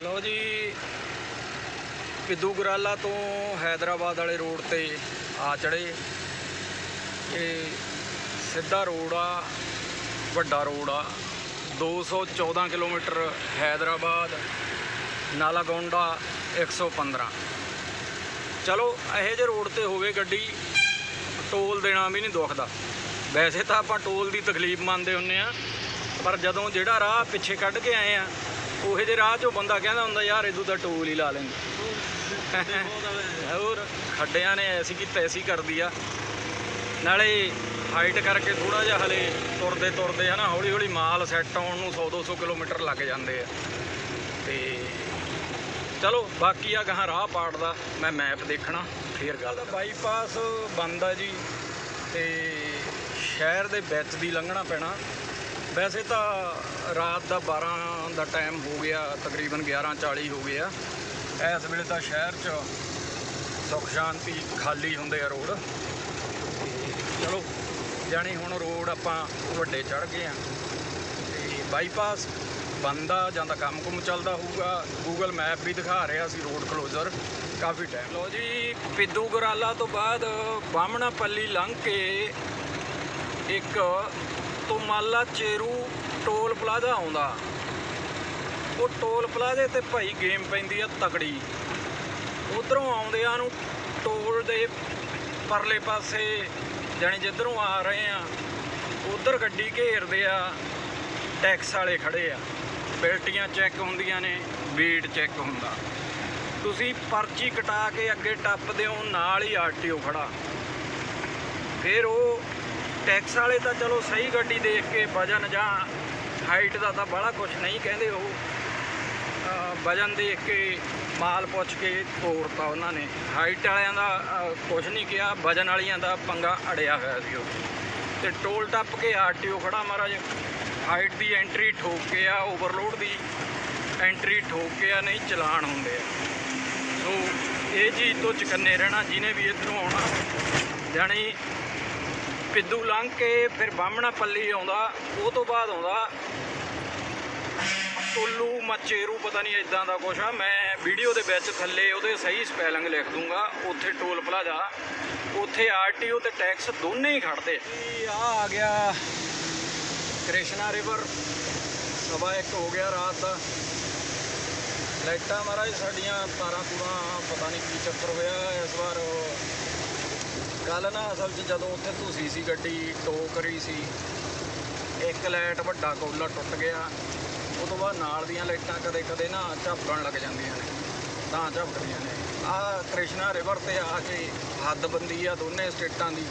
ਲਓ ਜੀ, ਪਿੱਦੂ ਗੁਰਾਲਾ ਤੋਂ ਹੈਦਰਾਬਾਦ ਵਾਲੇ ਰੋਡ ਤੇ ਆ ਚੜੇ ਇਹ ਸਿੱਧਾ ਰੋਡ ਆ, ਵੱਡਾ ਰੋਡ ਆ। 214 ਕਿਲੋਮੀਟਰ ਹੈਦਰਾਬਾਦ, ਨਾਲਾਗੋਂਡਾ 115 ਚਲੋ, ਇਹੋ ਜਿਹੇ ਰੋਡ ਤੇ ਹੋਵੇ ਗੱਡੀ, ਟੋਲ ਦੇਣਾ ਵੀ ਨਹੀਂ ਦੁਖਦਾ। ਵੈਸੇ ਤਾਂ ਆਪਾਂ ਟੋਲ ਦੀ ਤਕਲੀਫ ਮੰਨਦੇ ਹੁੰਨੇ ਆ, ਪਰ ਜਦੋਂ ਜਿਹੜਾ ਰਾਹ ਪਿੱਛੇ ਕੱਢ ਕੇ ਆਏ ਆ ਉਹੇ ਜਿਹੇ ਰਾਹ 'ਚੋਂ ਬੰਦਾ ਕਹਿੰਦਾ ਹੁੰਦਾ, ਯਾਰ ਇਦੋਂ ਤਾਂ ਟੋਲ ਹੀ ਲਾ ਲੈਂਦੇ। ਹੋਰ, ਖੱਡਿਆਂ ਨੇ ਐਸੀ ਕੀ ਤੈਸੀ ਕਰਦੀ ਆ। ਨਾਲੇ ਹਾਈਟ ਕਰਕੇ ਥੋੜਾ ਜਿਹਾ ਹਲੇ ਤੁਰਦੇ ਤੁਰਦੇ ਹਨਾ ਹੌਲੀ ਹੌਲੀ ਮਾਲ ਸੈੱਟ ਆਉਣ ਨੂੰ 100 200 ਕਿਲੋਮੀਟਰ ਲੱਗ ਜਾਂਦੇ ਆ। ਤੇ ਚਲੋ, ਬਾਕੀ ਆ ਗਾਂ ਰਾਹ ਪਾੜਦਾ, ਮੈਂ ਮੈਪ ਦੇਖਣਾ, ਫੇਰ ਗੱਲ ਬਾਈਪਾਸ ਬੰਦ ਆ ਜੀ, ਤੇ ਸ਼ਹਿਰ ਦੇ ਵਿੱਚ ਦੀ ਲੰਘਣਾ ਪੈਣਾ। ਵੈਸੇ ਤਾਂ ਰਾਤ ਦਾ 12 ਦਾ ਟਾਈਮ ਹੋ ਗਿਆ, ਤਕਰੀਬਨ 11:40 ਹੋ ਗਿਆ। ਇਸ ਵੇਲੇ ਤਾਂ ਸ਼ਹਿਰ 'ਚ ਸੁੱਖ ਸ਼ਾਂਤੀ ਖਾਲੀ ਹੁੰਦੇ ਆ ਰੋਡ। ਚਲੋ, ਜਾਣੀ ਹੁਣ ਰੋਡ ਆਪਾਂ ਵੱਡੇ ਚੜ ਗਏ ਆ। ਤੇ ਬਾਈਪਾਸ ਬੰਦ ਜਾਂ ਤਾਂ ਕੰਮ ਕੁਮ ਚੱਲਦਾ ਹੋਊਗਾ। ਗੂਗਲ ਮੈਪ ਵੀ ਦਿਖਾ ਰਿਹਾ ਸੀ ਰੋਡ ਕਲੋਜ਼ਰ ਕਾਫੀ ਟਾਈਮ ਲੋ ਜੀ, ਪਿੱਦੂ ਗਰਾਲਾ ਤੋਂ ਬਾਅਦ ਬਾਹਮਣਾ ਪੱਲੀ ਲੰਘ ਕੇ ਇੱਕ ਤੋਂ ਮਾਲਾ ਚੇਰੂ ਟੋਲ ਪਲਾਜ਼ਾ ਆਉਂਦਾ। ਉਹ ਟੋਲ ਪਲਾਜ਼ੇ ਤੇ ਭਾਈ ਗੇਮ ਪੈਂਦੀ ਆ ਤਕੜੀ। ਉਧਰੋਂ ਆਉਂਦਿਆਂ ਨੂੰ ਟੋਲ ਦੇ ਪਰਲੇ ਪਾਸੇ ਜਾਣੀ ਜਿੱਧਰੋਂ ਆ ਰਹੇ ਆ, ਉਧਰ ਗੱਡੀ ਘੇਰਦੇ ਆ, ਟੈਕਸ ਵਾਲੇ ਖੜੇ ਆ। ਬਿਲਟੀਆਂ ਚੈੱਕ ਹੁੰਦੀਆਂ ਨੇ ਵੇਟ ਚੈੱਕ ਹੁੰਦਾ। ਤੁਸੀਂ ਪਰਚੀ ਕਟਾ ਕੇ ਅੱਗੇ ਟੱਪਦੇ ਹੋ, ਨਾਲ ਹੀ ਆਰਟੀਓ ਖੜਾ। ਫਿਰ ਉਹ ਟੈਕਸ ਵਾਲੇ ਤਾਂ ਚਲੋ ਸਹੀ ਗੱਡੀ ਦੇਖ ਕੇ ਵਜਨ ਜਾਂ ਹਾਈਟ ਦਾ ਤਾਂ ਬੜਾ ਕੁਝ ਨਹੀਂ ਕਹਿੰਦੇ ਉਹ। ਵਜਨ ਦੇਖ ਕੇ ਮਾਲ ਪੁੱਛ ਕੇ ਤੋਰਤਾ ਉਹਨਾਂ ਨੇ। ਹਾਈਟ ਵਾਲਿਆਂ ਦਾ ਕੁਝ ਨਹੀਂ ਕਿਹਾ, ਵਜਨ ਵਾਲੀਆਂ ਦਾ ਪੰਗਾ ਅੜਿਆ ਹੋਇਆ ਸੀ ਉਹ। ਤੇ ਟੋਲ ਟੱਪ ਕੇ ਆਰਟੀਓ ਖੜਾ ਮਹਾਰਾਜ। ਹਾਈਟ ਦੀ ਐਂਟਰੀ ਠੋਕ ਕੇ ਆ ਓਵਰਲੋਡ ਦੀ ਐਂਟਰੀ ਠੋਕ ਕੇ ਆ, ਨਹੀਂ ਚਲਾਨ ਹੁੰਦੇ ਆ। ਸੋ ਇਹ ਚੀਜ਼ ਤੋਂ ਚਕੰਨੇ ਰਹਿਣਾ, ਜਿਹਨੇ ਵੀ ਇੱਧਰੋਂ ਆਉਣਾ। ਜਾਣੀ ਪਿੱਦੂ ਲੰਘ ਕੇ ਫਿਰ ਬਾਹਮਣਾ ਪੱਲੀ ਆਉਂਦਾ, ਉਹ ਤੋਂ ਬਾਅਦ ਆਉਂਦਾ। ਟੁੱਲੂ ਮਚੇਰੂ, ਪਤਾ ਨਹੀਂ ਇਦਾਂ ਦਾ ਕੁਛ ਆ। ਮੈਂ ਵੀਡੀਓ ਦੇ ਵਿੱਚ ਥੱਲੇ ਉਹਦੇ ਸਹੀ ਸਪੈਲਿੰਗ ਲਿਖ ਦੂੰਗਾ। ਉੱਥੇ ਟੋਲ ਪਲਾਜ਼ਾ, ਉੱਥੇ ਆਰਟੀਓ ਤੇ ਟੈਕਸ ਦੋਨੇ ਹੀ ਖੜਦੇ। ਆ ਆ ਗਿਆ ਕ੍ਰਿਸ਼ਨਾ ਰਿਵਰ ਸਵਾ ਇੱਕ ਹੋ ਗਿਆ ਰਾਤ ਦਾ। ਲਾਈਟਾਂ ਮਹਾਰਾਜ, ਸਾਡੀਆਂ ਤਾਰਾਂ ਤੂਰਾਂ, ਪਤਾ ਨਹੀਂ ਕੀ ਚੱਕਰ ਹੋਇਆ। ਇਸ ਵਾਰ ਗੱਲ ਨਾ ਅਸਲ 'ਚ ਜਦੋਂ ਉੱਥੇ ਧੂਸੀ ਸੀ ਗੱਡੀ ਟੋ ਕਰੀ ਸੀ, ਇੱਕ ਲਾਈਟ ਵੱਡਾ ਕੋਲਾ ਟੁੱਟ ਗਿਆ ਉਹ ਤੋਂ ਬਾਅਦ ਨਾਲ ਦੀਆਂ ਲਾਈਟਾਂ ਕਦੇ ਕਦੇ ਨਾ ਝਪਕਣ ਲੱਗ ਜਾਂਦੀਆਂ ਨੇ, ਤਾਂ ਝਪਕਦੀਆਂ ਨੇ। ਆ ਕ੍ਰਿਸ਼ਨਾ ਰਿਵਰ ਤੇ ਆ ਕੇ ਹੱਦਬੰਦੀ ਆ ਦੋਨੇ ਸਟੇਟਾਂ ਦੀ।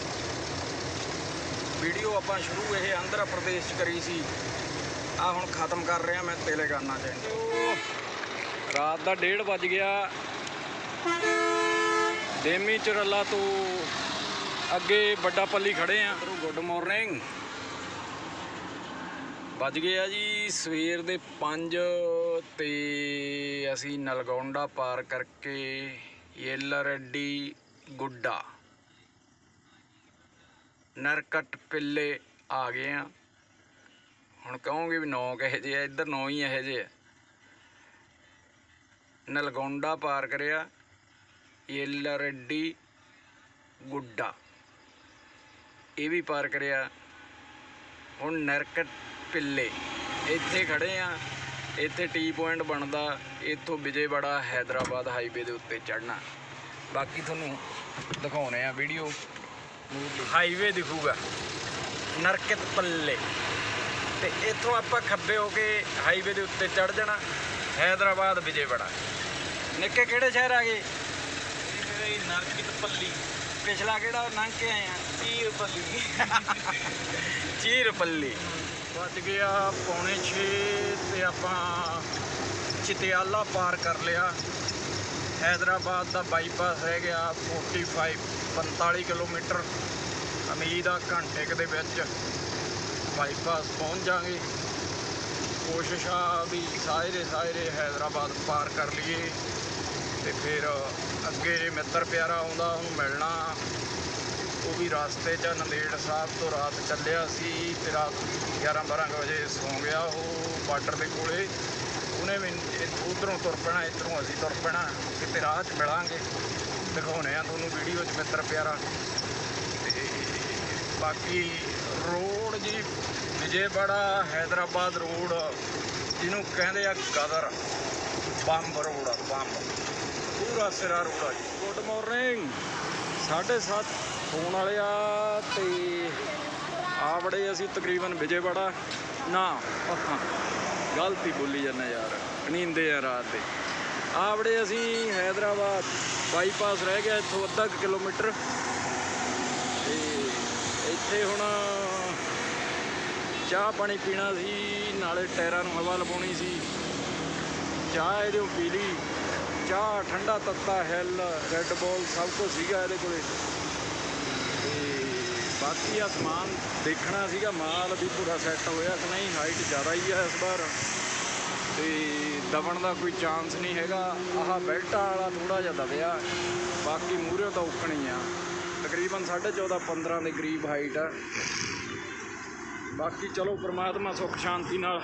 ਵੀਡੀਓ ਆਪਾਂ ਸ਼ੁਰੂ ਇਹ ਆਂਧਰਾ ਪ੍ਰਦੇਸ਼ 'ਚ ਕਰੀ ਸੀ। ਆ ਹੁਣ ਖਤਮ ਕਰ ਰਿਹਾ ਮੈਂ ਤੇਲੰਗਾਨਾ 'ਚ। ਰਾਤ ਦਾ 1:30 ਵੱਜ ਗਿਆ। ਦੇਮੀ ਚਰਲਾ ਤੋਂ ਅੱਗੇ ਵੱਡਾ ਪੱਲੀ ਖੜੇ ਆ। ਗੁੱਡ ਮਾਰਨਿੰਗ ਵੱਜ ਗਏ ਆ ਜੀ ਸਵੇਰ ਦੇ 5 ਤੇ ਅਸੀਂ ਨਲਗੌਂਡਾ ਪਾਰ ਕਰਕੇ ਯੇਲਰੱਡੀ ਗੁੱਡਾ। ਨਰਕਟ ਪਿੱਲੇ ਆ ਗਏ ਆ। ਹੁਣ ਕਹੋਗੇ ਵੀ ਨੌ ਕਹੇ ਜੇ ਆ, ਇੱਧਰ ਨੌ ਹੀ ਇਹੋ ਜਿਹੇ ਆ। ਨਲਗੌਂਡਾ ਪਾਰ ਕਰਿਆ ਯੇਲਰੱਡੀ ਗੁੱਡਾ। ਇਹ ਵੀ ਪਾਰ ਕਰਿਆ। ਹੁਣ ਨਰਕਟ ਪਿੱਲੇ। ਇੱਥੇ ਖੜੇ ਆ। ਇੱਥੇ ਟੀ ਪੁਆਇੰਟ ਬਣਦਾ। ਇੱਥੋਂ ਵਿਜੇਵਾੜਾ ਹੈਦਰਾਬਾਦ ਹਾਈਵੇ ਦੇ ਉੱਤੇ ਚੜਨਾ ਬਾਕੀ ਤੁਹਾਨੂੰ ਦਿਖਾਉਣੇ ਆ ਵੀਡੀਓ ਹਾਈਵੇ ਦਿਖੂਗਾ। ਨਰਕਤ ਪੱਲੇ। ਤੇ ਇੱਥੋਂ ਆਪਾਂ ਖੱਬੇ ਹੋ ਕੇ ਹਾਈਵੇ ਦੇ ਉੱਤੇ ਚੜ ਜਾਣਾ। ਹੈਦਰਾਬਾਦ ਵਿਜੇਵਾੜਾ। ਨਿੱਕੇ ਕਿਹੜੇ ਸ਼ਹਿਰ ਆ ਗਏ? ਮੇਰੇ ਨਰਕਿਤ ਪੱਲੀ। ਪਿਛਲਾ ਕਿਹੜਾ? ਲੰਘ ਕੇ ਆਏ ਆ। ਤੀਰ ਪੱਲੀ ਚੀਰਪੱਲੀ ਵੱਜ ਗਿਆ ਪੌਣੇ 6 ਤੇ ਆਪਾਂ ਚਿਤਿਆਲਾ ਪਾਰ ਕਰ ਲਿਆ। ਹੈਦਰਾਬਾਦ ਦਾ ਬਾਈਪਾਸ ਰਹਿ ਗਿਆ 45 45 ਕਿਲੋਮੀਟਰ। ਉਮੀਦ ਆ ਘੰਟੇ ਕੁ ਦੇ ਵਿੱਚ ਬਾਈਪਾਸ ਪਹੁੰਚ ਜਾਾਂਗੇ ਕੋਸ਼ਿਸ਼ ਆ ਵੀ ਸਾਰੇ ਸਾਰੇ ਹੈਦਰਾਬਾਦ ਪਾਰ ਕਰ ਲਈਏ ਤੇ ਫਿਰ ਅੱਗੇ ਮਿੱਤਰ ਪਿਆਰਾ ਆਉਂਦਾ ਉਹਨੂੰ ਮਿਲਣਾ। ਉਹ ਵੀ ਰਸਤੇ 'ਚ ਨੰਦੇੜ ਸਾਹਿਬ ਤੋਂ ਰਾਤ ਚੱਲਿਆ ਸੀ, ਤੇ ਰਾਤ 11 12 ਵਜੇ ਸੌਂ ਗਿਆ ਉਹ ਬਾਰਡਰ ਦੇ ਕੋਲੇ। ਉਹਨੇ ਵੀ ਉਧਰੋਂ ਤੁਰ ਪੈਣਾ, ਇੱਧਰੋਂ ਅਸੀਂ ਤੁਰ ਪੈਣਾ, ਕਿਤੇ ਰਾਹ 'ਚ ਮਿਲਾਂਗੇ। ਦਿਖਾਉਣੇ ਆ ਤੁਹਾਨੂੰ ਵੀਡੀਓ 'ਚ ਮਿੱਤਰ ਪਿਆਰਾ। ਤੇ ਬਾਕੀ ਰੋਡ ਜੀ ਵਿਜੇਵਾੜਾ ਹੈਦਰਾਬਾਦ ਰੋਡ, ਜਿਹਨੂੰ ਕਹਿੰਦੇ ਆ ਗਦਰ। ਬੰਬ ਰੋਡ ਆ, ਬੰਬ। ਪੂਰਾ ਸਿਰਾ ਰੋਡ ਆ ਜੀ। ਗੁੱਡ ਮਾਰਨਿੰਗ 7:30 ਹੋਣ ਵਾਲੇ ਆ ਤੇ ਆ ਬੜੇ ਅਸੀਂ ਤਕਰੀਬਨ ਵਿਜੇਵਾੜਾ। ਨਾ ਹਾਂ ਗਲਤੀ ਬੋਲੀ ਜਾਂਦਾ ਯਾਰ, ਨੀਂਦੇ ਆ ਰਾਤ ਦੇ। ਆ ਬੜੇ ਅਸੀਂ ਹੈਦਰਾਬਾਦ ਬਾਈਪਾਸ ਰਹਿ ਗਿਆ, ਇੱਥੋਂ ਅੱਧਾ ਕੁ ਕਿਲੋਮੀਟਰ। ਤੇ ਇੱਥੇ ਹੁਣ ਚਾਹ ਪਾਣੀ ਪੀਣਾ ਸੀ, ਨਾਲੇ ਟਾਇਰਾਂ ਨੂੰ ਹਵਾ ਲਵਾਉਣੀ ਸੀ। ਚਾਹ ਇਹਦੇ ਪੀ ਲਈ। ਚਾਹ ਠੰਡਾ ਤੱਤਾ ਹਿੱਲ ਰੈੱਡ ਬੋਲ ਸਭ ਕੁਝ ਸੀਗਾ ਇਹਦੇ ਕੋਲੇ। ਬਾਕੀ ਆ ਦੇਖਣਾ ਸੀਗਾ, ਮਾਲ ਵੀ ਪੂਰਾ ਸੈੱਟ ਹੋਇਆ ਕਿ ਨਹੀਂ ਹਾਈਟ ਜ਼ਿਆਦਾ ਹੀ ਆ ਇਸ ਵਾਰ। ਤੇ ਦਬਣ ਦਾ ਕੋਈ ਚਾਂਸ ਨਹੀਂ ਹੈਗਾ। ਆਹ ਬੈਲਟਾਂ ਵਾਲਾ ਥੋੜਾ ਜਿਹਾ ਦਬਿਆ। ਬਾਕੀ ਮੂਹਰੇ ਤਾਂ ਉੱਕਣੀ ਆ। ਤਕਰੀਬਨ 14.5 15 ਦੇ ਕਰੀਬ ਹਾਈਟ ਆ। ਬਾਕੀ ਚਲੋ, ਪ੍ਰਮਾਤਮਾ ਸੁੱਖ ਸ਼ਾਂਤੀ ਨਾਲ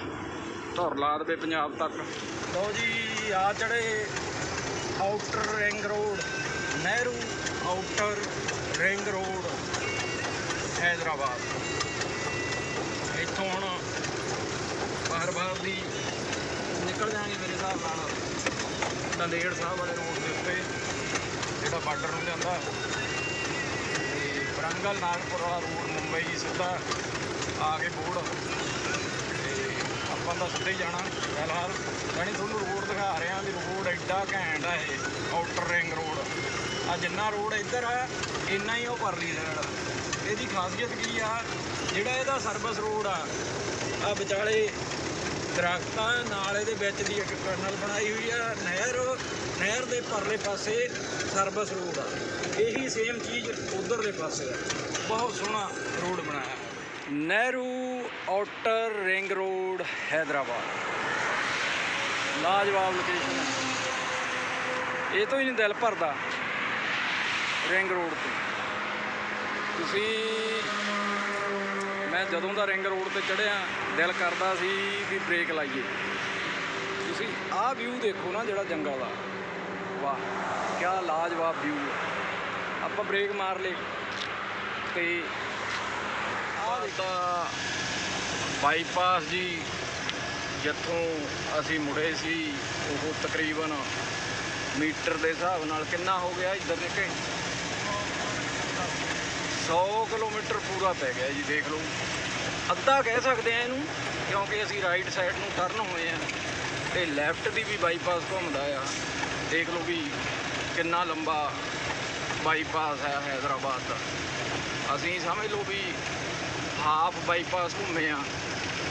ਧੁਰ ਲਾ ਦੇਵੇ ਪੰਜਾਬ ਤੱਕ। ਲਓ ਜੀ, ਆ ਚੜੇ outer ring road Nehru outer ring road Hyderabad. ਇੱਥੋਂ ਹੁਣ ਬਾਹਰ-ਬਾਹਰ ਦੀ ਨਿਕਲ ਜਾਾਂਗੇ ਮੇਰੇ ਹਿਸਾਬ ਨਾਲ। ਨੰਦੇੜ ਸਾਹਿਬ ਵਾਲੇ ਰੋਡ ਦੇ ਉੱਤੇ, ਜਿਹੜਾ ਬਾਰਡਰ ਨੂੰ ਜਾਂਦਾ ਤੇ ਬਰੰਗਲ ਨਾਗਪੁਰ ਵਾਲਾ ਰੋਡ ਮੁੰਬਈ ਸਿੱਧਾ ਆ ਕੇ ਬੋਰਡ। ਤੇ ਆਪਾਂ ਤਾਂ ਸਿੱਧੇ ਹੀ ਜਾਣਾ, ਫਿਲਹਾਲ। ਯਾਨੀ ਤੁਹਾਨੂੰ ਰੋਡ ਦਿਖਾ ਰਿਹਾ ਵੀ ਰੋਡ ਐਡਾ ਘੈਂਟ ਆ ਇਹ ਆਊਟਰ ਰਿੰਗ ਰੋਡ ਆ ਜਿੰਨਾ ਰੋਡ ਇੱਧਰ ਆ, ਇੰਨਾ ਹੀ ਉਹ ਪਰਲੀ ਸਾਈਡ ਇਹਦੀ ਖਾਸੀਅਤ ਕੀ ਆ? ਜਿਹੜਾ ਇਹਦਾ ਸਰਵਿਸ ਰੋਡ ਆ ਆ ਵਿਚਾਲੇ ਦਰਖਤਾਂ ਨਾਲ ਇਹਦੇ ਵਿੱਚ ਦੀ ਇੱਕ ਟਨਲ ਬਣਾਈ ਹੋਈ ਆ, ਨਹਿਰ ਨਹਿਰ ਦੇ ਪਰਲੇ ਪਾਸੇ ਸਰਵਿਸ ਰੋਡ ਆ। ਇਹੀ ਸੇਮ ਚੀਜ਼ ਉਧਰਲੇ ਪਾਸੇ ਆ। ਬਹੁਤ ਸੋਹਣਾ ਰੋਡ ਬਣਾਇਆ। Nehru outer ring road Hyderabad. ਲਾਜਵਾਬ location ਇਹ ਤੋਂ ਹੀ ਨਹੀਂ ਦਿਲ ਭਰਦਾ ਰਿੰਗ ਰੋਡ ਤੇ। ਤੁਸੀਂ, ਮੈਂ ਜਦੋਂ ਦਾ ਰਿੰਗ ਰੋਡ ਤੇ ਚੜਿਆ ਦਿਲ ਕਰਦਾ ਸੀ ਵੀ ਬ੍ਰੇਕ ਲਾਈਏ। ਤੁਸੀਂ ਆਹ ਵਿਊ ਦੇਖੋ ਨਾ ਜਿਹੜਾ ਜੰਗਲ ਦਾ ਵਾਹ ਕੀ ਲਾਜਵਾਬ ਵਿਊ ਆਪਾਂ ਬ੍ਰੇਕ ਮਾਰ ਲੇ ਤੇ ਆਹ ਦਾ ਬਾਈਪਾਸ ਜੀ, ਜਿੱਥੋਂ ਅਸੀਂ ਮੁੜੇ ਸੀ, ਉਹ ਤਕਰੀਬਨ ਮੀਟਰ ਦੇ ਹਿਸਾਬ ਨਾਲ ਕਿੰਨਾ ਹੋ ਗਿਆ ਇੱਧਰ ਦੇਖੇ? 100 ਕਿਲੋਮੀਟਰ ਪੂਰਾ ਪੈ ਗਿਆ ਜੀ, ਦੇਖ ਲਓ। ਅੱਧਾ ਕਹਿ ਸਕਦੇ ਆ ਇਹਨੂੰ, ਕਿਉਂਕਿ ਅਸੀਂ ਰਾਈਟ ਸਾਈਡ ਨੂੰ ਟਰਨ ਹੋਏ ਆ ਤੇ ਲੈਫਟ ਦੀ ਵੀ ਬਾਈਪਾਸ ਘੁੰਮਦਾ ਆ। ਦੇਖ ਲਓ ਵੀ ਕਿੰਨਾ ਲੰਬਾ ਬਾਈਪਾਸ ਹੈ ਹੈਦਰਾਬਾਦ ਦਾ। ਅਸੀਂ ਸਮਝ ਲਓ ਵੀ ਹਾਫ ਬਾਈਪਾਸ ਘੁੰਮੇ ਆ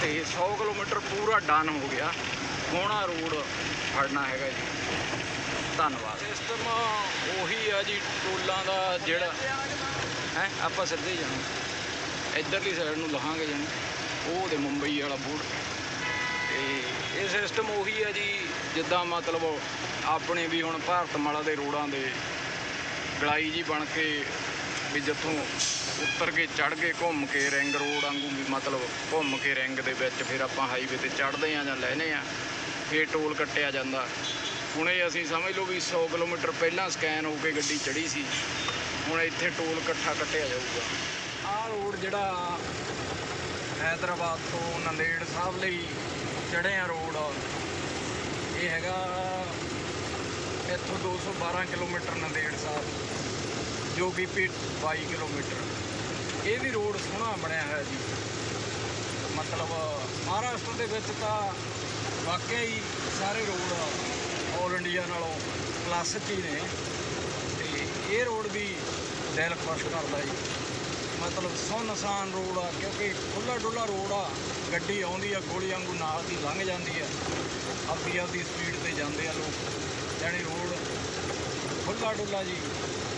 ਤੇ 100 ਕਿਲੋਮੀਟਰ ਪੂਰਾ ਡਨ ਹੋ ਗਿਆ। ਹੋਣਾ ਰੋਡ ਫੜਨਾ ਹੈਗਾ ਜੀ। ਧੰਨਵਾਦ। ਸਿਸਟਮ ਉਹੀ ਆ ਜੀ, ਟੋਲਾਂ ਦਾ ਜਿਹੜਾ ਹੈ, ਆਪਾਂ ਸਿੱਧੇ ਜਾਣਾ। ਇੱਧਰਲੀ ਸਾਈਡ ਨੂੰ ਲਹਾਂਗੇ ਜਾਣੀ। ਉਹ ਦੇ ਮੁੰਬਈ ਵਾਲਾ ਬੋਰਡ। ਤੇ ਇਹ ਸਿਸਟਮ ਉਹੀ ਹੈ ਜੀ, ਜਿੱਦਾਂ ਮਤਲਬ ਆਪਣੇ ਵੀ ਹੁਣ ਭਾਰਤਮਾਲਾ ਦੇ ਰੋਡਾਂ ਦੇ ਗਲਾਈ ਜੀ ਬਣ ਕੇ ਵੀ ਜਿੱਥੋਂ ਉੱਤਰ ਕੇ ਚੜ ਕੇ ਘੁੰਮ ਕੇ ਰਿੰਗ ਰੋਡ ਵਾਂਗੂ ਵੀ ਮਤਲਬ ਘੁੰਮ ਕੇ ਰਿੰਗ ਦੇ ਵਿੱਚ ਫਿਰ ਆਪਾਂ ਹਾਈਵੇ ਤੇ ਚੜ੍ਹਦੇ ਆ ਜਾਂ ਲੈਨੇ ਆ ਫਿਰ ਟੋਲ ਕੱਟਿਆ ਜਾਂਦਾ। ਹੁਣ ਇਹ ਅਸੀਂ ਸਮਝ ਲਓ ਵੀ 100 ਕਿਲੋਮੀਟਰ ਪਹਿਲਾਂ ਸਕੈਨ ਹੋ ਕੇ ਗੱਡੀ ਚੜੀ ਸੀ। ਹੁਣ ਇੱਥੇ ਟੋਲ ਇਕੱਠਾ ਕੱਟਿਆ ਜਾਊਗਾ। ਆਹ ਰੋਡ ਜਿਹੜਾ ਹੈਦਰਾਬਾਦ ਤੋਂ ਨੰਦੇੜ ਸਾਹਿਬ ਲਈ ਚੜ੍ਹੇ ਆ ਰੋਡ। ਇਹ ਹੈਗਾ ਇੱਥੋਂ 212 ਕਿਲੋਮੀਟਰ ਨੰਦੇੜ ਸਾਹਿਬ, ਜੋ ਕਿ ਪੀ 22 ਕਿਲੋਮੀਟਰ। ਇਹ ਵੀ ਰੋਡ ਸੋਹਣਾ ਬਣਿਆ ਹੋਇਆ ਜੀ। ਮਤਲਬ ਮਹਾਰਾਸ਼ਟਰ ਦੇ ਵਿੱਚ ਤਾਂ ਵਾਕਿਆ ਹੀ ਸਾਰੇ ਰੋਡ ਆਲ ਇੰਡੀਆ ਨਾਲੋਂ ਪਲੱਸ ਹੀ ਨੇ। ਇਹ ਰੋਡ ਵੀ ਦਿਲ ਖੁਸ਼ ਕਰਦਾ ਜੀ। ਮਤਲਬ ਸੁੰਨਸਾਨ ਰੋਡ ਆ, ਕਿਉਂਕਿ ਖੁੱਲਾ ਡੁੱਲਾ ਰੋਡ ਆ, ਗੱਡੀ ਆਉਂਦੀ ਆ, ਗੋਲੀ ਵਾਂਗੂ ਨਾਲ ਦੀ ਲੰਘ ਜਾਂਦੀ ਆ। ਆਪਦੀ ਆਪਦੀ ਸਪੀਡ ਤੇ ਜਾਂਦੇ ਆ ਲੋਕ। ਯਾਨੀ ਰੋਡ ਖੁੱਲਾ ਡੁੱਲਾ ਜੀ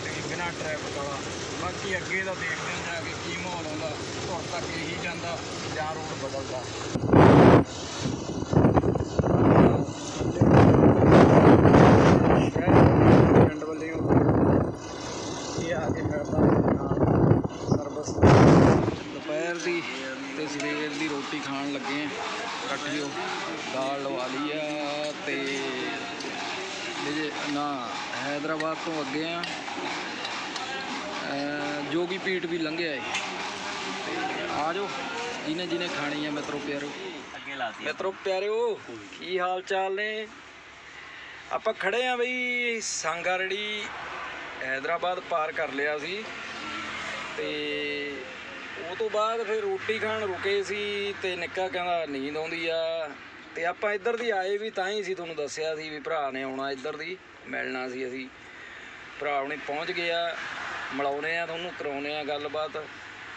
ਤੇ ਬਿਨਾਂ ਟ੍ਰੈਫਿਕ ਵਾਲਾ। ਬਾਕੀ ਅੱਗੇ ਦਾ ਦੇਖਦੇ ਹਾਂ ਜਾ ਕੇ ਕੀ ਮਾਹੌਲ ਆਉਂਦਾ ਧੁਰ ਤੱਕ ਇਹੀ ਜਾਂਦਾ ਜਾਂ ਰੋਡ ਬਦਲਦਾ ਪਿੰਡ ਵੱਲੋਂ ਇਹ ਆ ਕੇ ਮਿਲਦਾ ਨਾਲ ਸਰਵਿਸ ਦੁਪਹਿਰ ਦੀ ਤੇ ਸਵੇਰ ਦੀ ਰੋਟੀ ਖਾਣ ਲੱਗੇ ਆ। ਕੱਟਿਓ ਦਾਲ ਲਵਾ ਲਈ ਆ ਤੇ ਵਿਜੇ ਨਾ ਹੈਦਰਾਬਾਦ ਤੋਂ ਅੱਗੇ ਆ। ਜੋਗੀ ਪੀਟ ਵੀ ਲੰਘਿਆ ਏ। ਆ ਜਾਓ ਜਿਹਨੇ ਜਿਹਨੇ ਖਾਣੀ ਆ ਮਿੱਤਰੋ ਪਿਆਰੋ। ਅੱਗੇ ਲਾਤੀ ਮਿੱਤਰੋ ਪਿਆਰਿਓ ਕੀ ਹਾਲ ਚਾਲ ਨੇ? ਆਪਾਂ ਖੜੇ ਆ ਬਈ ਸੰਗਾਰੜੀ ਹੈਦਰਾਬਾਦ ਪਾਰ ਕਰ ਲਿਆ ਸੀ। ਤੇ ਉਹ ਤੋਂ ਬਾਅਦ ਫਿਰ ਰੋਟੀ ਖਾਣ ਰੁਕੇ ਸੀ ਤੇ ਨਿੱਕਾ ਕਹਿੰਦਾ ਨੀਂਦ ਆਉਂਦੀ ਆ। ਤੇ ਆਪਾਂ ਇੱਧਰ ਦੀ ਆਏ ਵੀ ਤਾਂ ਹੀ ਸੀ ਤੁਹਾਨੂੰ ਦੱਸਿਆ ਸੀ ਵੀ ਭਰਾ ਨੇ ਆਉਣਾ ਇੱਧਰ ਦੀ ਮਿਲਣਾ ਸੀ ਅਸੀਂ। ਭਰਾ ਹੁਣੇ ਪਹੁੰਚ ਗਏ ਆ ਮਿਲਾਉਨੇ ਆ ਤੁਹਾਨੂੰ ਕਰਾਉਨੇ ਆ ਗੱਲਬਾਤ।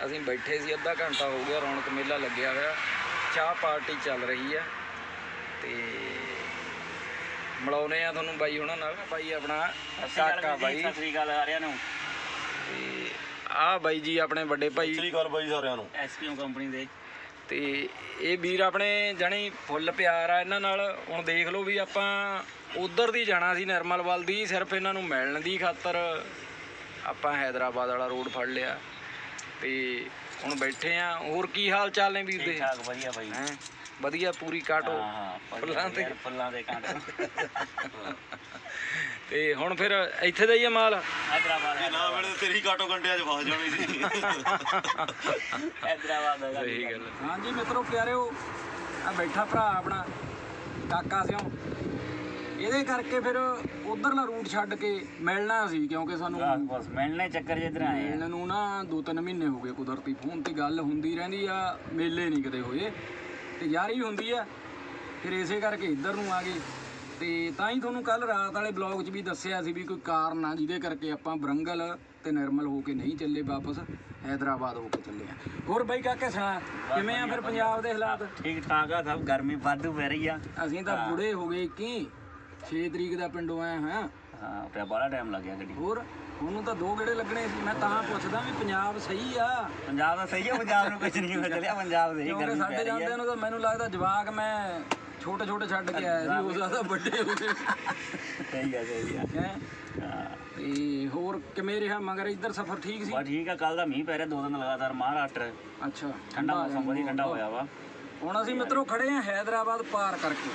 ਅਸੀਂ ਬੈਠੇ ਸੀ ਅੱਧਾ ਘੰਟਾ ਹੋ ਗਿਆ ਰੌਣਕ ਮੇਲਾ ਲੱਗਿਆ ਹੋਇਆ। ਚਾਹ ਪਾਰਟੀ ਚੱਲ ਰਹੀ ਆ। ਤੇ ਮਿਲਾਉਨੇ ਆ ਤੁਹਾਨੂੰ ਬਾਈ ਉਹਨਾਂ ਨਾਲ ਬਾਈ ਆਪਣਾ ਕਾਕਾ ਬਾਈ। ਸਤਿ ਸ੍ਰੀ ਅਕਾਲ ਸਾਰਿਆਂ ਨੂੰ। ਤੇ ਆ ਬਾਈ ਜੀ ਆਪਣੇ ਵੱਡੇ ਭਾਈ। ਸ੍ਰੀ ਅਕਾਲ ਬਾਈ ਸਾਰਿਆਂ ਨੂੰ। ਐਸਪੀਐਮ ਕੰਪਨੀ ਦੇ। ਤੇ ਇਹ ਵੀਰ ਆਪਣੇ ਜਾਣੀ ਫੁੱਲ ਪਿਆਰ ਆ ਇਹਨਾਂ ਨਾਲ। ਹੁਣ ਦੇਖ ਲਓ ਵੀ ਆਪਾਂ ਉਧਰ ਦੀ ਜਾਣਾ ਸੀ ਨਿਰਮਲ ਵੱਲ ਦੀ ਸਿਰਫ ਇਹਨਾਂ ਨੂੰ ਮਿਲਣ ਦੀ ਖਾਤਰ ਆਪਾਂ ਹੈਦਰਾਬਾਦ ਵਾਲਾ ਰੋਡ ਫੜ ਲਿਆ। ਤੇ ਹੁਣ ਬੈਠੇ ਆ ਹੋਰ ਕੀ ਹਾਲ ਚਾਲ ਨੇ ਵੀਰ ਦੇ? ਠੀਕ ਠਾਕ ਵਧੀਆ ਬਾਈ। ਹੈਂ? ਵਧੀਆ ਪੂਰੀ ਕਾਟੋ। ਹਾਂ ਹਾਂ ਫੁੱਲਾਂ ਤੇ। ਫੁੱਲਾਂ ਦੇ ਕਾਂਟੇ। ਤੇ ਹੁਣ ਫਿਰ ਇੱਥੇ ਦਾ ਹੀ ਆ ਮਾਲ? ਹੈਦਰਾਬਾਦ ਨਾ ਵੇਲੇ ਤੇਰੀ ਕਾਟੋ ਘੰਟਿਆਂ 'ਚ ਫਸ ਜਾਣੀ ਸੀ। ਹੈਦਰਾਬਾਦ ਦਾ ਸਹੀ ਗੱਲ ਹਾਂਜੀ ਮਿੱਤਰੋ ਪਿਆਰਿਓ ਆ ਬੈਠਾ ਭਰਾ ਆਪਣਾ ਕਾਕਾ ਸਿਓ। ਇਹਦੇ ਕਰਕੇ ਫਿਰ ਉਧਰਲਾ ਰੂਟ ਛੱਡ ਕੇ ਮਿਲਣਾ ਸੀ ਕਿਉਂਕਿ ਸਾਨੂੰ ਬਸ ਬਸ ਮਿਲਣੇ ਚੱਕਰ ਜਿੱਧਰ ਆਏ ਆ। ਮਿਲਣ ਨੂੰ ਨਾ ਦੋ ਤਿੰਨ ਮਹੀਨੇ ਹੋ ਗਏ ਕੁਦਰਤੀ। ਫੋਨ ਤੇ ਗੱਲ ਹੁੰਦੀ ਰਹਿੰਦੀ ਆ ਮੇਲੇ ਨਹੀਂ ਕਦੇ ਹੋਏ। ਤੇ ਯਾਰੀ ਹੁੰਦੀ ਆ ਫਿਰ ਇਸੇ ਕਰਕੇ ਇੱਧਰ ਨੂੰ ਆ ਗਏ। ਤੇ ਤਾਂ ਹੀ ਤੁਹਾਨੂੰ ਕੱਲ ਰਾਤ ਵਾਲੇ ਬਲੌਗ 'ਚ ਵੀ ਦੱਸਿਆ ਸੀ ਵੀ ਕੋਈ ਕਾਰਨ ਆ ਜਿਹਦੇ ਕਰਕੇ ਆਪਾਂ ਬਰੰਗਲ ਤੇ ਨਿਰਮਲ ਹੋ ਕੇ ਨਹੀਂ ਚੱਲੇ ਵਾਪਸ ਹੈਦਰਾਬਾਦ ਹੋ ਕੇ ਚੱਲੇ ਆ। ਹੋਰ ਬਾਈ ਕਾਕੇ ਸੁਣਾ ਕਿਵੇਂ ਆ ਫਿਰ ਪੰਜਾਬ ਦੇ ਹਾਲਾਤ? ਠੀਕ ਠਾਕ ਆ ਸਭ ਗਰਮੀ ਵਾਧੂ ਪੈ ਰਹੀ ਆ। ਅਸੀਂ ਤਾਂ ਬੁੜੇ ਹੋ ਗਏ ਕੀ 6 ਤਰੀਕ ਦਾ ਪਿੰਡੋਂ ਆਏ ਹਾਂ। ਹਾਂ ਤੇ ਬੜਾ ਟਾਈਮ ਲੱਗਿਆ ਗੱਡੀ। ਹੋਰ? ਉਹਨੂੰ ਤਾਂ ਦੋ ਗੇੜੇ ਲੱਗਣੇ ਸੀ ਮੈਂ ਤਾਂ ਪੁੱਛਦਾ ਵੀ ਪੰਜਾਬ ਸਹੀ ਆ। ਪੰਜਾਬ ਦਾ ਸਹੀ ਆ ਪੰਜਾਬ ਨੂੰ ਕੁਝ ਨਹੀਂ ਹੋ ਚੱਲਿਆ ਪੰਜਾਬ ਦੇ ਹੀ ਕਿਉਂਕਿ ਗਰਮੀ ਪੈ ਸਾਡੇ ਰਹੀ ਆ। ਨੂੰ ਤਾਂ ਮੈਨੂੰ ਲੱਗਦਾ ਜਵਾਕ ਮੈਂ ਛੋਟੇ ਛੋਟੇ ਛੱਡ ਕੇ ਆਇਆ ਸੀ ਉਹ ਜ਼ਿਆਦਾ ਵੱਡੇ ਹੋ ਗਏ। ਸਹੀ ਆ ਸਹੀ ਆ। ਹੈਂ। ਹਾਂ। ਤੇ ਹੋਰ ਕਿਵੇਂ ਰਿਹਾ? ਮਗਰ ਇੱਧਰ ਸਫ਼ਰ ਠੀਕ ਸੀ? ਬਸ ਠੀਕ ਆ ਕੱਲ ਦਾ ਮੀਂਹ ਪੈ ਰਿਹਾ ਦੋ ਦਿਨ ਲਗਾਤਾਰ ਮਹਾਰਾਸ਼ਟਰ ਅੱਛਾ ਠੰਡਾ ਮੌਸਮ ਵਧੀਆ ਠੰਡਾ ਹੋਇਆ ਵਾ। ਹੁਣ ਅਸੀਂ ਮਿੱਤਰੋ ਖੜੇ ਆ ਹੈਦਰਾਬਾਦ ਪਾਰ ਕਰਕੇ।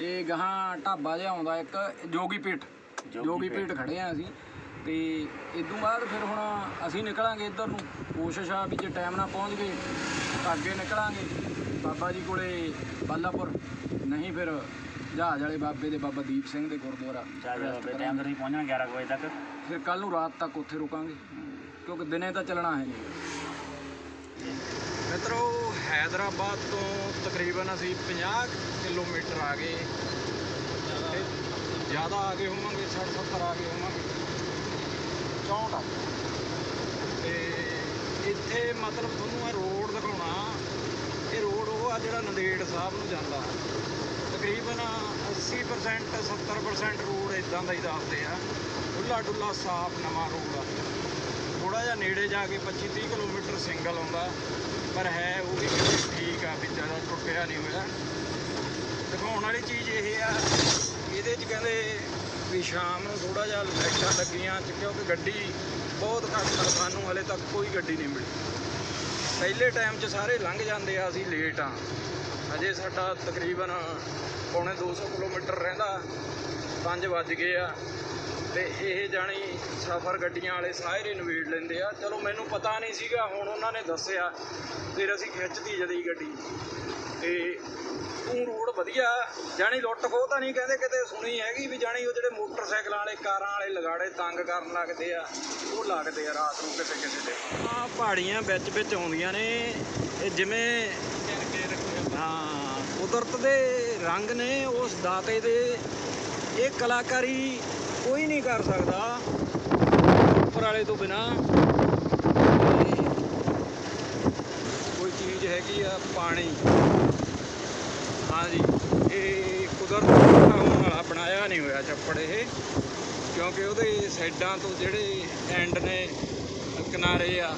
ਇਹ ਗਾਹਾਂ ਢਾਬਾ ਜਿਹਾ ਆਉਂਦਾ ਇੱਕ ਜੋਗੀ ਪੀਠ। ਜੋਗੀ ਪੀਠ। ਖੜੇ ਆ ਅਸੀਂ। ਤੇ ਇਦੋਂ ਬਾਅਦ ਫਿਰ ਹੁਣ ਅਸੀਂ ਨਿਕਲਾਂਗੇ ਇੱਧਰ ਨੂੰ। ਕੋਸ਼ਿਸ਼ ਆ ਵੀ ਜੇ ਟਾਈਮ ਨਾਲ ਪਹੁੰਚ ਗਏ ਤਾਂ ਅੱਗੇ ਨਿਕਲਾਂਗੇ। ਬਾਬਾ ਜੀ ਕੋਲੇ ਬਾਲਾਪੁਰ। ਨਹੀਂ ਫਿਰ ਜਹਾਜ਼ ਵਾਲੇ ਬਾਬੇ ਦੇ ਬਾਬਾ ਦੀਪ ਸਿੰਘ ਦੇ ਗੁਰਦੁਆਰਾ। ਟਾਈਮ ਤੇ ਪਹੁੰਚਣਾ 11 ਕੁ ਵਜੇ ਤੱਕ। ਫਿਰ ਕੱਲ ਨੂੰ ਰਾਤ ਤੱਕ ਉੱਥੇ ਰੁਕਾਂਗੇ। ਕਿਉਂਕਿ ਦਿਨੇ ਤਾਂ ਚੱਲਣਾ ਹੈ ਨਹੀਂ। ਮਿੱਤਰੋ ਹੈਦਰਾਬਾਦ ਤੋਂ ਤਕਰੀਬਨ ਅਸੀਂ 50 ਕਿਲੋਮੀਟਰ ਆ ਗਏ। ਤੇ ਜ਼ਿਆਦਾ ਆ ਗਏ ਹੋਵਾਂਗੇ 60 70 ਆ ਗਏ ਹੋਵਾਂਗੇ। 64 ਆ। ਤੇ ਇੱਥੇ ਮਤਲਬ ਤੁਹਾਨੂੰ ਇਹ ਰੋਡ ਦਿਖਾਉਣਾ। ਇਹ ਰੋਡ ਉਹ ਆ ਜਿਹੜਾ ਨੰਦੇੜ ਸਾਹਿਬ ਨੂੰ ਜਾਂਦਾ। ਤਕਰੀਬਨ 80% 70% ਰੋਡ ਇਦਾਂ ਦਾ ਹੀ ਦੱਸਦੇ ਆ। ਖੁੱਲਾ ਡੁੱਲਾ ਸਾਫ਼ ਨਵਾਂ ਰੋਡ ਆ। ਥੋੜਾ ਜਿਹਾ ਨੇੜੇ ਜਾ ਕੇ 25 30 ਕਿਲੋਮੀਟਰ ਸਿੰਗਲ ਆਉਂਦਾ। ਪਰ ਹੈ ਉਹ ਵੀ ਠੀਕ ਆ ਵੀ ਜ਼ਿਆਦਾ ਟੁੱਟਿਆ ਨਹੀਂ ਹੋਇਆ। ਦਿਖਾਉਣ ਵਾਲੀ ਚੀਜ਼ ਇਹ ਆ। ਇਹਦੇ 'ਚ ਕਹਿੰਦੇ ਵੀ ਸ਼ਾਮ ਨੂੰ ਥੋੜਾ ਜਿਹਾ ਲਾਈਟਾਂ ਲੱਗੀਆਂ ਚ, ਕਿਉਂਕਿ ਗੱਡੀ ਬਹੁਤ ਘੱਟ ਆ, ਸਾਨੂੰ ਹਲੇ ਤੱਕ ਕੋਈ ਗੱਡੀ ਨਹੀਂ ਮਿਲੀ। ਪਹਿਲੇ ਟਾਈਮ 'ਚ ਸਾਰੇ ਲੰਘ ਜਾਂਦੇ ਆ, ਅਸੀਂ ਲੇਟ ਆ। ਅਜੇ ਸਾਡਾ ਤਕਰੀਬਨ ਪੌਣੇ 200 ਕਿਲੋਮੀਟਰ ਰਹਿੰਦਾ 5 ਵੱਜ ਗਏ ਆ। ਤੇ ਇਹ ਜਾਣੀ ਸਫ਼ਰ ਗੱਡੀਆਂ ਵਾਲੇ ਸਾਰੇ ਨਵੇੜ ਲੈਂਦੇ ਆ। ਚਲੋ ਮੈਨੂੰ ਪਤਾ ਨਹੀਂ ਸੀਗਾ, ਹੁਣ ਉਹਨਾਂ ਨੇ ਦੱਸਿਆ, ਫਿਰ ਅਸੀਂ ਖਿੱਚਦੀ ਜਦੀ ਗੱਡੀ। ਤੇ ਤੂੰ ਰੋਡ ਵਧੀਆ, ਜਾਣੀ ਲੁੱਟ ਖੋਹ ਤਾਂ ਨਹੀਂ ਕਹਿੰਦੇ ਕਿਤੇ, ਸੁਣੀ ਹੈਗੀ ਵੀ ਜਾਣੀ ਉਹ ਜਿਹੜੇ ਮੋਟਰਸਾਈਕਲਾਂ ਵਾਲੇ, ਕਾਰਾਂ ਵਾਲੇ ਲਗਾੜੇ ਤੰਗ ਕਰਨ ਲੱਗਦੇ ਆ, ਉਹ ਲੱਗਦੇ ਆ ਰਾਤ ਨੂੰ ਕਿਤੇ ਕਿਤੇ ਦੇ ਆ ਪਹਾੜੀਆਂ ਵਿੱਚ ਵਿੱਚ ਆਉਂਦੀਆਂ ਨੇ, ਇਹ ਜਿਵੇਂ ਹਾਂ, ਕੁਦਰਤ ਦੇ ਰੰਗ ਨੇ, ਉਸ ਦਾਤੇ ਦੇ, ਇਹ ਕਲਾਕਾਰੀ ਕੋਈ ਨਹੀਂ ਕਰ ਸਕਦਾ, ਉੱਪਰ ਵਾਲੇ ਤੋਂ ਬਿਨਾ ਕੋਈ ਚੀਜ਼ ਹੈਗੀ ਆ ਪਾਣੀ। ਹਾਂਜੀ, ਇਹ ਕੁਦਰਤ ਹੋਣ ਵਾਲਾ ਬਣਾਇਆ ਨਹੀਂ ਹੋਇਆ ਚੱਪੜ ਇਹ, ਕਿਉਂਕਿ ਉਹਦੇ ਸਾਈਡਾਂ ਤੋਂ ਜਿਹੜੇ ਐਂਡ ਨੇ, ਕਿਨਾਰੇ ਆ,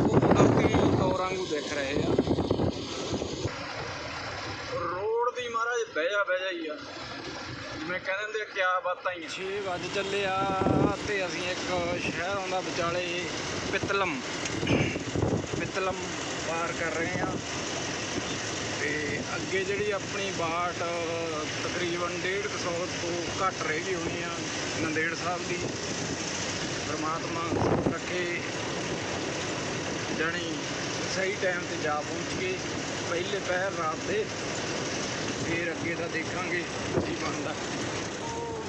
ਉਹ ਕੁਦਰਤੀ ਤੌਰ ਵਾਂਗੂ ਦਿਖ ਰਹੇ ਆ। ਰੋਡ ਦੀ ਮਹਾਰਾਜ ਬਹਿਆ ਬਹਿ ਹੀ ਆ। ਜਿਵੇਂ ਕਹਿ ਦਿੰਦੇ ਕਿਆ ਬਾਤਾਂ ਹੀ 6 ਵਜੇ ਚੱਲੇ ਆ ਤੇ ਅਸੀਂ ਇੱਕ ਸ਼ਹਿਰ ਆਉਂਦਾ ਵਿਚਾਲੇ ਪਿੱਤਲਮ। ਪਿੱਤਲਮ ਪਾਰ ਕਰ ਰਹੇ ਹਾਂ। ਤੇ ਅੱਗੇ ਜਿਹੜੀ ਆਪਣੀ ਬਾਟ, ਤਕਰੀਬਨ 150 ਤੋਂ ਘੱਟ ਰਹਿ ਗਈ ਹੋਣੀ ਆ ਨੰਦੇੜ ਸਾਹਿਬ ਦੀ। ਪਰਮਾਤਮਾ ਰੱਖੇ, ਜਾਣੀ ਸਹੀ ਟਾਈਮ ਤੇ ਜਾ ਪਹੁੰਚ ਗਏ। ਪਹਿਲੇ ਪਹਿਰ ਰਾਤ ਦੇ, ਫਿਰ ਅੱਗੇ ਦਾ ਦੇਖਾਂਗੇ ਕੀ ਬਣਦਾ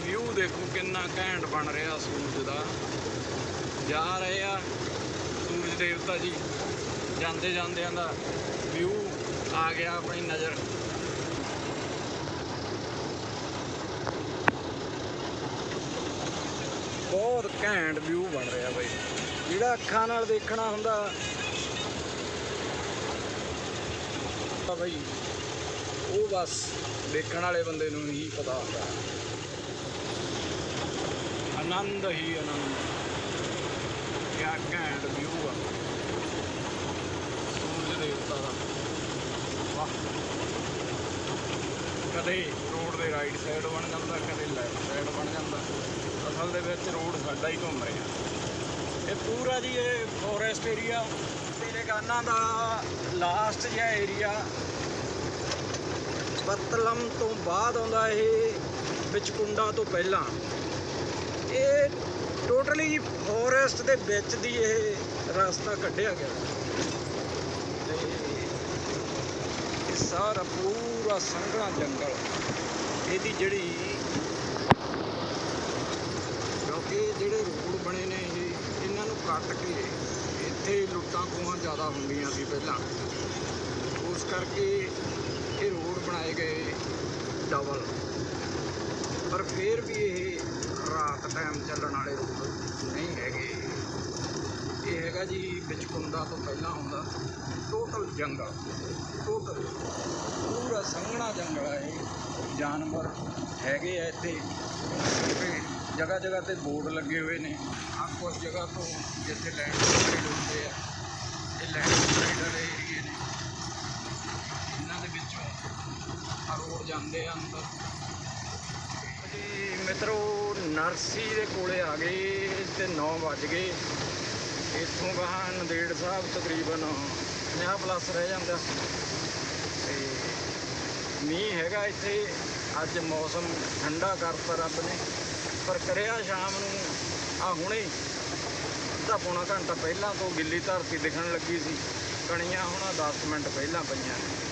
ਵਿਊ ਦੇਖੋ ਕਿੰਨਾ ਘੈਂਟ ਬਣ ਰਿਹਾ ਸੂਰਜ ਦਾ। ਜਾ ਰਹੇ ਆ ਸੂਰਜ ਦੇਵਤਾ ਜੀ। ਜਾਂਦੇ ਜਾਂਦਿਆਂ ਦਾ ਵਿਊ ਆ ਗਿਆ ਆਪਣੀ ਨਜ਼ਰ। ਬਹੁਤ ਘੈਂਟ ਵਿਊ ਬਣ ਰਿਹਾ ਬਾਈ। ਜਿਹੜਾ ਅੱਖਾਂ ਨਾਲ ਦੇਖਣਾ ਹੁੰਦਾ ਆ ਬਾਈ ਉਹ ਬਸ ਦੇਖਣ ਵਾਲੇ ਬੰਦੇ ਨੂੰ ਹੀ ਪਤਾ ਹੁੰਦਾ। ਆਨੰਦ ਹੀ ਆਨੰਦ। ਕਿਆ ਘੈਂਟ ਵਿਊ ਆ। ਦੇਵਤਾ ਦਾ ਵਾਹ ਕਦੇ ਰੋਡ ਦੇ ਰਾਈਟ ਸਾਈਡ ਬਣ ਜਾਂਦਾ, ਕਦੇ ਲੈਫਟ ਸਾਈਡ ਬਣ ਜਾਂਦਾ। ਅਸਲ ਦੇ ਵਿੱਚ ਰੋਡ ਸਾਡਾ ਹੀ ਘੁੰਮ ਰਿਹਾ। ਇਹ ਪੂਰਾ ਜੀ ਇਹ ਫੋਰੈਸਟ ਏਰੀਆ ਤੇਲੇਗਾਨਾ ਦਾ ਲਾਸਟ ਜਿਹਾ ਏਰੀਆ ਪਤਲਮ ਤੋਂ ਬਾਅਦ ਆਉਂਦਾ ਇਹ ਵਿਚਕੁੰਡਾ ਤੋਂ ਪਹਿਲਾਂ। ਇਹ ਟੋਟਲੀ ਫੋਰੈਸਟ ਦੇ ਵਿੱਚ ਦੀ ਇਹ ਰਸਤਾ ਕੱਢਿਆ ਗਿਆ ਤੇ ਇਹ ਪੂਰਾ ਸੰਘਣਾ ਜੰਗਲ। ਇਹਦੀ ਜਿਹੜੀ ਕਿਉਂਕਿ ਜਿਹੜੇ ਰੋਡ ਬਣੇ ਨੇ, ਇਹ ਇਹਨਾਂ ਨੂੰ ਕੱਟ ਕੇ ਇੱਥੇ ਲੁੱਟਾਂ ਖੋਹਾਂ ਜ਼ਿਆਦਾ ਹੁੰਦੀਆਂ ਸੀ ਪਹਿਲਾਂ। ਉਸ ਕਰਕੇ ਇਹ ਰੋਡ ਬਣਾਏ ਗਏ ਡਬਲ। ਪਰ ਫਿਰ ਵੀ ਇਹ ਰਾਤ ਟਾਈਮ ਚੱਲਣ ਵਾਲੇ ਰੋਡ ਨਹੀਂ ਹੈਗੇ। ਇਹ ਹੈਗਾ ਜੀ ਵਿਚਕੁੰਦਾ ਤੋਂ ਪਹਿਲਾਂ ਹੁੰਦਾ ਟੋਟਲ ਜੰਗਲ ਟੋਟਲ ਪੂਰਾ ਸੰਘਣਾ ਜੰਗਲ ਹੈ ਇਹ। ਜਾਨਵਰ ਹੈਗੇ ਆ ਇੱਥੇ। ਜਗ੍ਹਾ ਜਗ੍ਹਾ ਤੇ ਬੋਰਡ ਲੱਗੇ ਹੋਏ ਨੇ। ਆ ਕੁਝ ਜਗ੍ਹਾ ਤੋਂ ਜਿੱਥੇ ਲੈਂਡ ਸਲਾਈਡ ਹੁੰਦੇ ਆ, ਇਹ ਲੈਂਡ ਵਾਲੇ ਏਰੀਏ ਨੇ। ਇਹਨਾਂ ਦੇ ਵਿੱਚੋਂ ਆ ਰੋਡ ਜਾਂਦੇ ਆ ਅੰਦਰ। ਜੀ ਮਿੱਤਰੋ, ਨਰਸੀ ਦੇ ਕੋਲੇ ਆ ਗਏ ਤੇ 9 ਵੱਜ ਗਏ। ਇੱਥੋਂ ਗਾਹਾਂ ਨੰਦੇੜ ਸਾਹਿਬ ਤਕਰੀਬਨ 50 ਪਲੱਸ ਰਹਿ ਜਾਂਦਾ। ਤੇ ਮੀਂਹ ਹੈਗਾ ਇੱਥੇ। ਅੱਜ ਮੌਸਮ ਠੰਡਾ ਕਰਤਾ ਰੱਬ ਨੇ। ਪਰ ਕਰਿਆ ਸ਼ਾਮ ਨੂੰ ਆ ਹੁਣੇ ਅੱਧਾ ਪੌਣਾ ਘੰਟਾ ਪਹਿਲਾਂ ਤੋਂ ਗਿੱਲੀ ਧਰਤੀ ਦਿਖਣ ਲੱਗੀ ਸੀ। ਕਣੀਆਂ ਹੁਣ 10 ਮਿੰਟ ਪਹਿਲਾਂ ਪਈਆਂ ਨੇ।